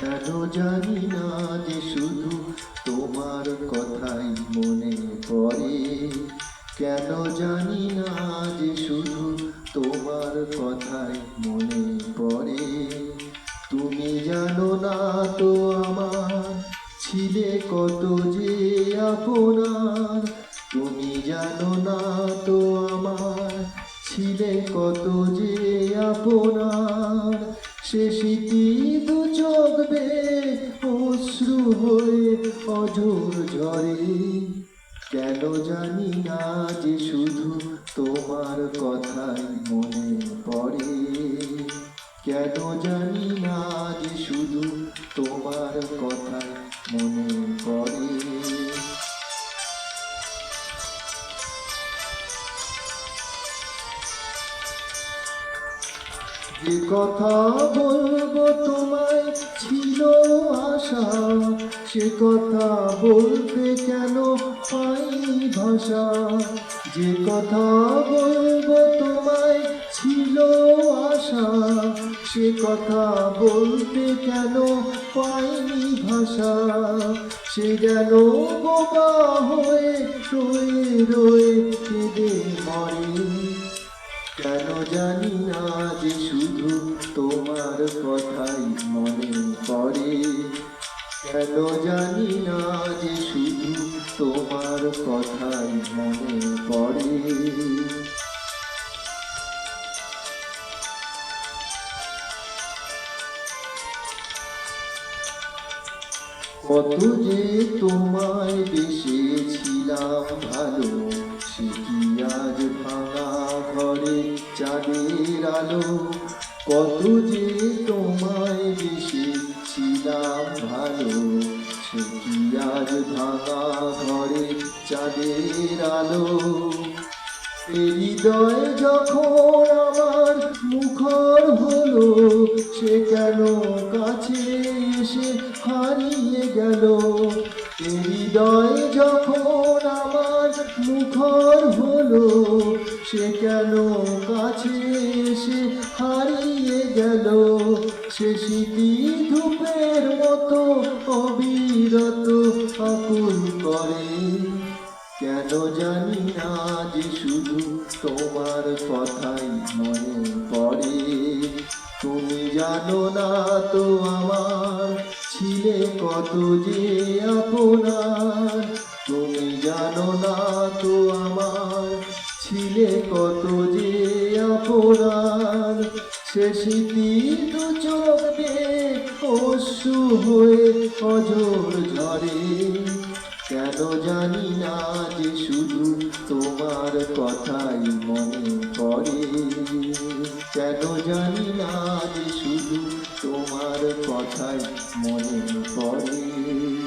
কেন জানি না যে শুধু তোমার কথাই মনে পড়ে। কেন জানি না যে শুধু তোমার কথাই মনে পড়ে। তুমি জানো না তো আমার ছিলে কত যে আপনার। তুমি জানো না তো আমার ছিলে কত যে আপনার। সে স্মৃতি অশ্রু হয়ে অঝোর ঝরে। কেন জানি না যে শুধু তোমার কথাই মনে পড়ে। কেন জানি না যে শুধু যে কথা বলব তোমায় ছিল আশা, সে কথা বলতে কেন পাইনি ভাষা? যে কথা বলব তোমায় ছিল আশা, সে কথা বলতে কেন পাইনি ভাষা? সে যেন বোবা হয়ে রয়ে রয়ে কেঁদে মরে কেন জানি না যে শুধু তোমার কথাই মনে পড়ে। কেন জানি না যে শুধু তোমার কথাই মনে পড়ে। কত যে তোমায় বেসেছিলাম আলো কত যে তোমায় বেসেছিলাম ভালো, সে আজ ভাঙা ঘরে চাঁদের আলো? হৃদয় যখন আমার মুখর হলো, সে কেন কাছে এসে হারিয়ে গেল? হৃদয় যখন আমার মুখর হলো সে কেন কাছে এসে হারিয়ে গেল। সে স্মৃতি ধূপের মতো অবিরত আকুল করে। কেন জানি না যে শুধু তোমার কথাই মনে পড়ে। তুমি জানো না তো আমার ছিলে কত যে আপনার। তুমি জানো না কত যে আপনার সে স্মৃতি দু চোখ অশ্রু হয়ে অজর ঝরে। কেন জানি না যে শুধু তোমার কথাই মনে পড়ে। কেন জানি না যে শুধু তোমার কথাই মনে পড়ে।